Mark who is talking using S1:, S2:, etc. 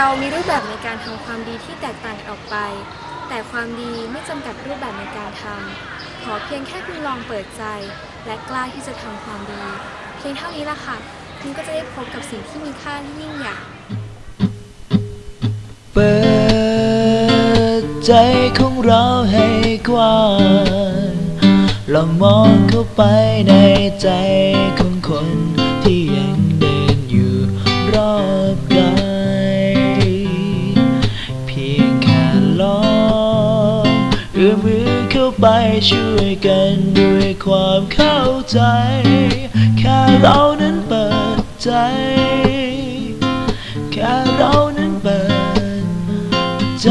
S1: เรามีรูปแบบในการทำความดีที่แตกต่างกันออกไป แต่ความดีไม่จำกัดรูปแบบในการทำขอเพียงแค่คุณลองเปิดใจ และกล้าที่จะทำความดี เพียงเท่านี้ละค่ะ คุณก็จะได้พบกับสิ่งที่มีค่าที่ยิ่งใหญ่
S2: เปิดใจของเราให้กว้างลองมองเข้าไปในใจของคน เอื้อมมือเข้าไปช่วยกันด้วยความเข้าใจแค่เรานั้นเปิดใจแค่เรานั้นเปิดใจ